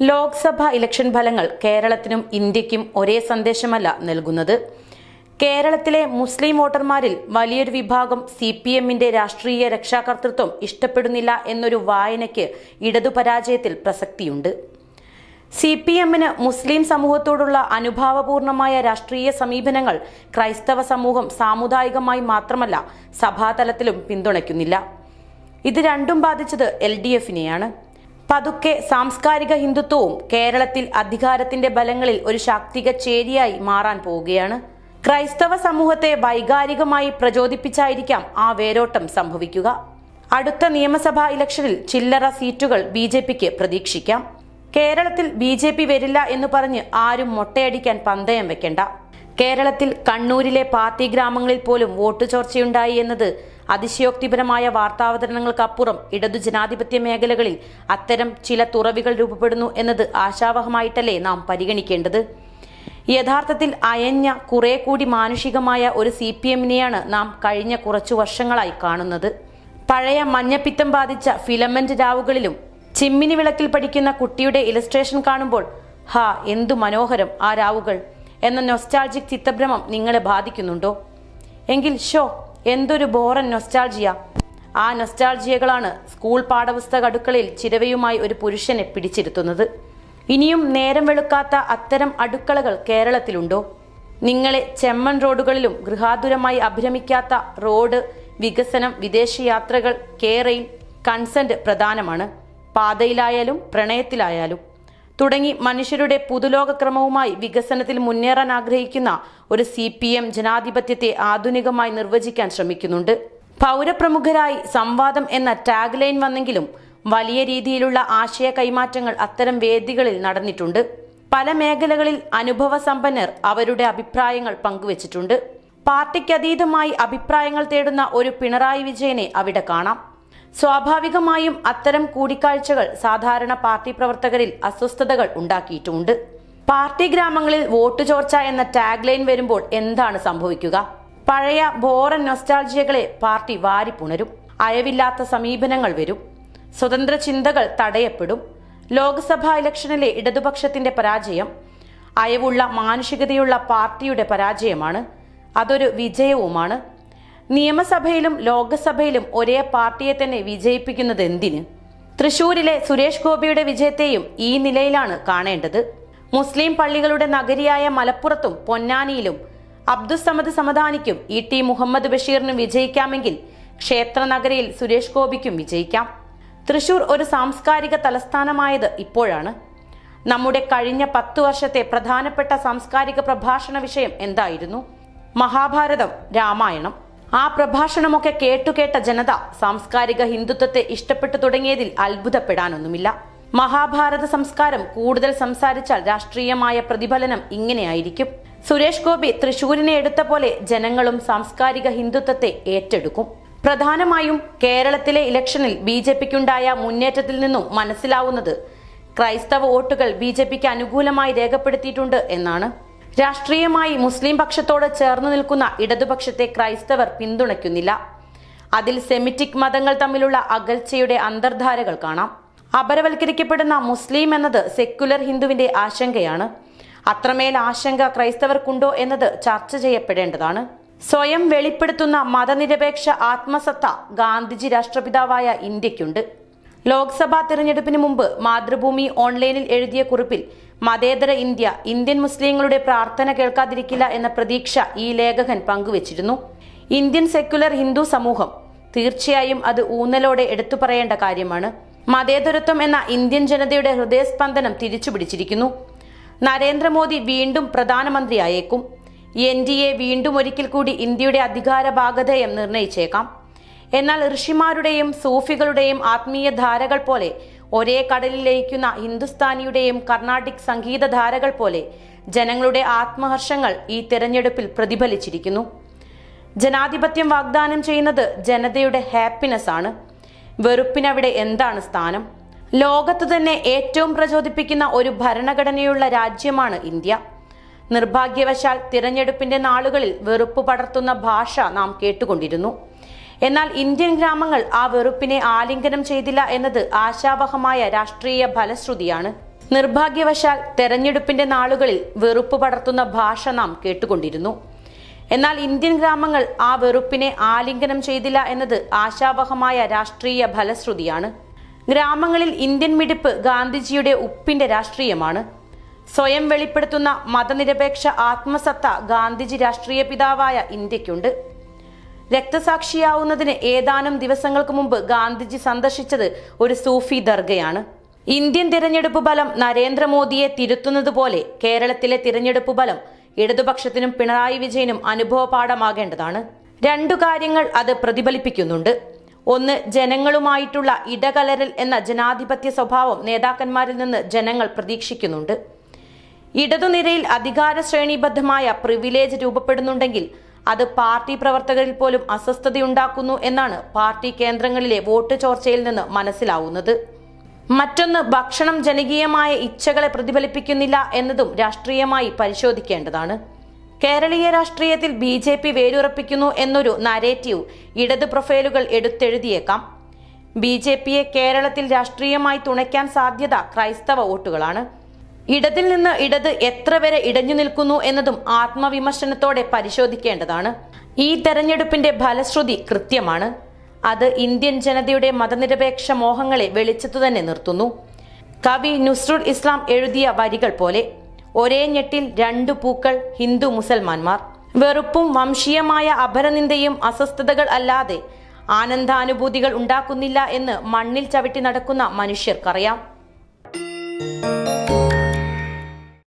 Lok Sabha election ഫലങ്ങൾ കേരളത്തിനും ഇന്ത്യക്കും ഒരേ സന്ദേശമല്ല നൽകുന്നത്. കേരളത്തിലെ മുസ്ലിം വോട്ടർമാരിൽ വലിയൊരു വിഭാഗം സി പി എമ്മിന്റെ രാഷ്ട്രീയ രക്ഷാകർതൃത്വം ഇഷ്ടപ്പെടുന്നില്ല എന്നൊരു വായനയ്ക്ക് ഇടതു പരാജയത്തിൽ പ്രസക്തിയുണ്ട്. സി പി എമ്മിന് മുസ്ലിം സമൂഹത്തോടുള്ള അനുഭാവപൂർണമായ രാഷ്ട്രീയ സമീപനങ്ങൾ ക്രൈസ്തവ സമൂഹം സാമുദായികമായി മാത്രമല്ല സഭാതലത്തിലും പിന്തുണയ്ക്കുന്നില്ല. ഇത് രണ്ടും ബാധിച്ചത് എൽ ഡി എഫിനെയാണ്. പതുക്കെ സാംസ്കാരിക ഹിന്ദുത്വവും കേരളത്തിൽ അധികാരത്തിന്റെ ബലങ്ങളിൽ ഒരു ശാക്തിക ചേരിയായി മാറാൻ പോവുകയാണ്. ക്രൈസ്തവ സമൂഹത്തെ വൈകാരികമായി പ്രചോദിപ്പിച്ചായിരിക്കാം ആ വേരോട്ടം സംഭവിക്കുക. അടുത്ത നിയമസഭാ ഇലക്ഷനിൽ ചില്ലറ സീറ്റുകൾ ബി ജെ പിക്ക് പ്രതീക്ഷിക്കാം. കേരളത്തിൽ ബി ജെ പി വരില്ല എന്ന് പറഞ്ഞ് ആരും മൊട്ടയടിക്കാൻ പന്തയം വെക്കണ്ട. കേരളത്തിൽ കണ്ണൂരിലെ പാർട്ടി ഗ്രാമങ്ങളിൽ പോലും വോട്ട് ചോർച്ചയുണ്ടായി എന്നത് അതിശയോക്തിപരമായ വാർത്താവതരണങ്ങൾക്കപ്പുറം ഇടതു ജനാധിപത്യ മേഖലകളിൽ അത്തരം ചില തുറവികൾ രൂപപ്പെടുന്നു എന്നത് ആശാവഹമായിട്ടല്ലേ നാം പരിഗണിക്കേണ്ടത്? യഥാർത്ഥത്തിൽ അയഞ്ഞ കുറെ കൂടി മാനുഷികമായ ഒരു സി പി എമ്മിനെയാണ് നാം കഴിഞ്ഞ കുറച്ചു വർഷങ്ങളായി കാണുന്നത്. പഴയ മഞ്ഞപ്പിത്തം ബാധിച്ച ഫിലമെന്റ് രാവുകളിലും ചിമ്മിനി വിളക്കിൽ പഠിക്കുന്ന കുട്ടിയുടെ ഇലസ്ട്രേഷൻ കാണുമ്പോൾ ഹാ എന്തു മനോഹരം ആ രാവുകൾ എന്ന നൊസ്റ്റാൾജിക് ചിത്തഭ്രമം നിങ്ങളെ ബാധിക്കുന്നുണ്ടോ? എങ്കിൽ ഷോ എന്തൊരു ബോറൻ നൊസ്റ്റാൾജിയ ആ നൊസ്റ്റാൾജിയകളാണ് സ്കൂൾ പാഠപുസ്തക അടുക്കളയിൽ ചിരവയുമായി ഒരു പുരുഷനെ പിടിച്ചിരുത്തുന്നത്. ഇനിയും നേരം വെളുക്കാത്ത അത്തരം അടുക്കളകൾ കേരളത്തിലുണ്ടോ? നിങ്ങളെ ചെമ്മൺ റോഡുകളിലും ഗൃഹാതുരമായി അഭിരമിക്കാത്ത റോഡ് വികസനം വിദേശയാത്രകൾ കേരയിൽ കൺസെന്റ് പ്രധാനമാണ്. പാതയിലായാലും പ്രണയത്തിലായാലും. തുടങ്ങി മനുഷ്യരുടെ പുതുലോകക്രമവുമായി വികസനത്തിൽ മുന്നേറാൻ ആഗ്രഹിക്കുന്ന ഒരു സി പി എം ജനാധിപത്യത്തെ ആധുനികമായി നിർവചിക്കാൻ ശ്രമിക്കുന്നുണ്ട്. പൗരപ്രമുഖരായി സംവാദം എന്ന ടാഗ് ലൈൻ വന്നെങ്കിലും വലിയ രീതിയിലുള്ള ആശയ കൈമാറ്റങ്ങൾ അത്തരം വേദികളിൽ നടന്നിട്ടുണ്ട്. പല മേഖലകളിൽ അനുഭവ സമ്പന്നർ അവരുടെ അഭിപ്രായങ്ങൾ പങ്കുവച്ചിട്ടുണ്ട്. പാർട്ടിക്കതീതമായി അഭിപ്രായങ്ങൾ തേടുന്ന ഒരു പിണറായി വിജയനെ അവിടെ കാണാം. സ്വാഭാവികമായും അത്തരം കൂടിക്കാഴ്ചകൾ സാധാരണ പാർട്ടി പ്രവർത്തകരിൽ അസ്വസ്ഥതകൾ ഉണ്ടാക്കിയിട്ടുമുണ്ട് പാർട്ടി ഗ്രാമങ്ങളിൽ വോട്ട് ചോർച്ച എന്ന ടാഗ് ലൈൻ വരുമ്പോൾ എന്താണ് സംഭവിക്കുക? പഴയ ബോറൻ നൊസ്റ്റാൾജിയകളെ പാർട്ടി വാരിപ്പുണരും. അയവില്ലാത്ത സമീപനങ്ങൾ വരും. സ്വതന്ത്ര ചിന്തകൾ തടയപ്പെടും. ലോക്സഭാ ഇലക്ഷനിലെ ഇടതുപക്ഷത്തിന്റെ പരാജയം അയവുള്ള മാനുഷികതയുള്ള പാർട്ടിയുടെ പരാജയമാണ്. അതൊരു വിജയവുമാണ്. നിയമസഭയിലും ലോക്സഭയിലും ഒരേ പാർട്ടിയെ തന്നെ വിജയിപ്പിക്കുന്നത് എന്തിന്? തൃശൂരിലെ സുരേഷ് ഗോപിയുടെ വിജയത്തെയും ഈ നിലയിലാണ് കാണേണ്ടത്. മുസ്ലിം പള്ളികളുടെ നഗരിയായ മലപ്പുറത്തും പൊന്നാനിയിലും അബ്ദുസമദ് സമദാനിക്കും ഇ ടി മുഹമ്മദ് ബഷീറിനും വിജയിക്കാമെങ്കിൽ ക്ഷേത്ര നഗരിയിൽ സുരേഷ് ഗോപിക്കും വിജയിക്കാം. തൃശൂർ ഒരു സാംസ്കാരിക തലസ്ഥാനമായത് ഇപ്പോഴാണ്. നമ്മുടെ കഴിഞ്ഞ പത്തു വർഷത്തെ പ്രധാനപ്പെട്ട സാംസ്കാരിക പ്രഭാഷണ വിഷയം എന്തായിരുന്നു? മഹാഭാരതം രാമായണം. ആ പ്രഭാഷണമൊക്കെ കേട്ടുകേട്ട ജനത സാംസ്കാരിക ഹിന്ദുത്വത്തെ ഇഷ്ടപ്പെട്ടു തുടങ്ങിയതിൽ അത്ഭുതപ്പെടാനൊന്നുമില്ല. മഹാഭാരത സംസ്കാരം കൂടുതൽ സംസാരിച്ചാൽ രാഷ്ട്രീയമായ പ്രതിഫലനം ഇങ്ങനെയായിരിക്കും. സുരേഷ് ഗോപി തൃശൂരിനെ എടുത്ത പോലെ ജനങ്ങളും സാംസ്കാരിക ഹിന്ദുത്വത്തെ ഏറ്റെടുക്കും. പ്രധാനമായും കേരളത്തിലെ ഇലക്ഷനിൽ ബി ജെ പിക്കുണ്ടായ മുന്നേറ്റത്തിൽ നിന്നും മനസ്സിലാവുന്നത് ക്രൈസ്തവ വോട്ടുകൾ ബി ജെ പിക്ക് അനുകൂലമായി രേഖപ്പെടുത്തിയിട്ടുണ്ട് എന്നാണ്. രാഷ്ട്രീയമായി മുസ്ലിം പക്ഷത്തോട് ചേർന്നു നിൽക്കുന്ന ഇടതുപക്ഷത്തെ ക്രൈസ്തവർ പിന്തുണയ്ക്കുന്നില്ല. അതിൽ സെമിറ്റിക് മതങ്ങൾ തമ്മിലുള്ള അകൽച്ചയുടെ അന്തർധാരകൾ കാണാം. അപരവൽക്കരിക്കപ്പെടുന്ന മുസ്ലിം എന്നത് സെക്യുലർ ഹിന്ദുവിന്റെ ആശങ്കയാണ്. അത്രമേൽ ആശങ്ക ക്രൈസ്തവർക്കുണ്ടോ എന്നത് ചർച്ച ചെയ്യപ്പെടേണ്ടതാണ്. സ്വയം വെളിപ്പെടുത്തുന്ന മതനിരപേക്ഷ ആത്മസത്ത ഗാന്ധിജി രാഷ്ട്രപിതാവായ ഇന്ത്യക്കുണ്ട്. ലോക്സഭാ തെരഞ്ഞെടുപ്പിന് മുമ്പ് മാതൃഭൂമി ഓൺലൈനിൽ എഴുതിയ കുറിപ്പിൽ മതേതര ഇന്ത്യ ഇന്ത്യൻ മുസ്ലിങ്ങളുടെ പ്രാർത്ഥന കേൾക്കാതിരിക്കില്ല എന്ന പ്രതീക്ഷ ഈ ലേഖകൻ പങ്കുവച്ചിരുന്നു. ഇന്ത്യൻ സെക്യുലർ ഹിന്ദു സമൂഹം തീർച്ചയായും അത് ഊന്നലോടെ എടുത്തു പറയേണ്ട കാര്യമാണ്. മതേതരത്വം എന്ന ഇന്ത്യൻ ജനതയുടെ ഹൃദയസ്പന്ദനം തിരിച്ചുപിടിച്ചിരിക്കുന്നു. നരേന്ദ്രമോദി വീണ്ടും പ്രധാനമന്ത്രിയായേക്കും. എൻ ഡി എ വീണ്ടും ഒരിക്കൽ കൂടി ഇന്ത്യയുടെ അധികാര ഭാഗധേയം നിർണയിച്ചേക്കാം. എന്നാൽ ഋഷിമാരുടെയും സൂഫികളുടെയും ആത്മീയ ധാരകൾ പോലെ ഒരേ കടലിൽ ലയിക്കുന്ന ഹിന്ദുസ്ഥാനിയുടെയും കർണാട്ടിക് സംഗീതധാരകൾ പോലെ ജനങ്ങളുടെ ആത്മഹർഷങ്ങൾ ഈ തിരഞ്ഞെടുപ്പിൽ പ്രതിഫലിച്ചിരിക്കുന്നു. ജനാധിപത്യം വാഗ്ദാനം ചെയ്യുന്നത് ജനതയുടെ ഹാപ്പിനെസ് ആണ്. വെറുപ്പിനവിടെ എന്താണ് സ്ഥാനം? ലോകത്ത് തന്നെ ഏറ്റവും പ്രചോദിപ്പിക്കുന്ന ഒരു ഭരണഘടനയുള്ള രാജ്യമാണ് ഇന്ത്യ. നിർഭാഗ്യവശാൽ തിരഞ്ഞെടുപ്പിന്റെ നാളുകളിൽ വെറുപ്പ് പടർത്തുന്ന ഭാഷ നാം കേട്ടുകൊണ്ടിരുന്നു. എന്നാൽ ഇന്ത്യൻ ഗ്രാമങ്ങൾ ആ വെറുപ്പിനെ ആലിംഗനം ചെയ്തില്ല എന്നത് ആശാവഹമായ രാഷ്ട്രീയ ഫലശ്രുതിയാണ്. നിർഭാഗ്യവശാൽ തെരഞ്ഞെടുപ്പിന്റെ നാളുകളിൽ വെറുപ്പ് പടർത്തുന്ന ഭാഷ നാം കേട്ടുകൊണ്ടിരുന്നു. എന്നാൽ ഇന്ത്യൻ ഗ്രാമങ്ങൾ ആ വെറുപ്പിനെ ആലിംഗനം ചെയ്തില്ല എന്നത് ആശാവഹമായ രാഷ്ട്രീയ ഫലശ്രുതിയാണ്. ഗ്രാമങ്ങളിൽ ഇന്ത്യൻ മിടിപ്പ് ഗാന്ധിജിയുടെ ഉപ്പിന്റെ രാഷ്ട്രീയമാണ്. സ്വയം വെളിപ്പെടുത്തുന്ന മതനിരപേക്ഷ ആത്മസത്ത ഗാന്ധിജി രാഷ്ട്രീയ പിതാവായ ഇന്ത്യക്കുണ്ട്. രക്തസാക്ഷിയാവുന്നതിന് ഏതാനും ദിവസങ്ങൾക്ക് മുമ്പ് ഗാന്ധിജി സന്ദർശിച്ചത് ഒരു സൂഫി ദർഗയാണ്. ഇന്ത്യൻ തിരഞ്ഞെടുപ്പ് ഫലം നരേന്ദ്രമോദിയെ തിരുത്തുന്നത് പോലെ കേരളത്തിലെ തിരഞ്ഞെടുപ്പ് ഫലം ഇടതുപക്ഷത്തിനും പിണറായി വിജയനും അനുഭവപാഠമാകേണ്ടതാണ്. രണ്ടു കാര്യങ്ങൾ അത് പ്രതിഫലിപ്പിക്കുന്നുണ്ട്. ഒന്ന് ജനങ്ങളുമായിട്ടുള്ള ഇടകലരൽ എന്ന ജനാധിപത്യ സ്വഭാവം നേതാക്കന്മാരിൽ നിന്ന് ജനങ്ങൾ പ്രതീക്ഷിക്കുന്നുണ്ട്. ഇടതുനിരയിൽ അധികാര ശ്രേണിബദ്ധമായ പ്രിവിലേജ് രൂപപ്പെടുന്നുണ്ടെങ്കിൽ അത് പാർട്ടി പ്രവർത്തകരിൽ പോലും അസ്വസ്ഥതയുണ്ടാക്കുന്നു എന്നാണ് പാർട്ടി കേന്ദ്രങ്ങളിലെ വോട്ട് ചോർച്ചയിൽ നിന്ന് മനസ്സിലാവുന്നത്. മറ്റൊന്ന് ഭക്ഷണം ജനകീയമായ ഇച്ഛകളെ പ്രതിഫലിപ്പിക്കുന്നില്ല എന്നതും രാഷ്ട്രീയമായി പരിശോധിക്കേണ്ടതാണ്. കേരളീയ രാഷ്ട്രീയത്തിൽ ബി ജെ പി വേരുറപ്പിക്കുന്നു എന്നൊരു നരേറ്റീവ് ഇടത് പ്രൊഫൈലുകൾ എടുത്തെഴുതിയേക്കാം. ബി ജെ പിയെ കേരളത്തിൽ രാഷ്ട്രീയമായി തുണയ്ക്കാൻ സാധ്യത ക്രൈസ്തവ വോട്ടുകളാണ്. ഇടതിൽ നിന്ന് ഇടത് എത്ര വരെ ഇടഞ്ഞു നിൽക്കുന്നു എന്നതും ആത്മവിമർശനത്തോടെ പരിശോധിക്കേണ്ടതാണ്. ഈ തെരഞ്ഞെടുപ്പിന്റെ ഫലശ്രുതി കൃത്യമാണ്. അത് ഇന്ത്യൻ ജനതയുടെ മതനിരപേക്ഷ മോഹങ്ങളെ വെളിച്ചത്തു തന്നെ നിർത്തുന്നു. കവി നുസ്രുൽ ഇസ്ലാം എഴുതിയ വരികൾ പോലെ ഒരേ ഞെട്ടിൽ രണ്ടു പൂക്കൾ ഹിന്ദു മുസൽമാന്മാർ വെറുപ്പും വംശീയമായ അപരനിന്ദയും അസ്വസ്ഥതകൾ അല്ലാതെ ആനന്ദാനുഭൂതികൾ ഉണ്ടാക്കുന്നില്ല എന്ന് മണ്ണിൽ ചവിട്ടി നടക്കുന്ന മനുഷ്യർക്കറിയാം.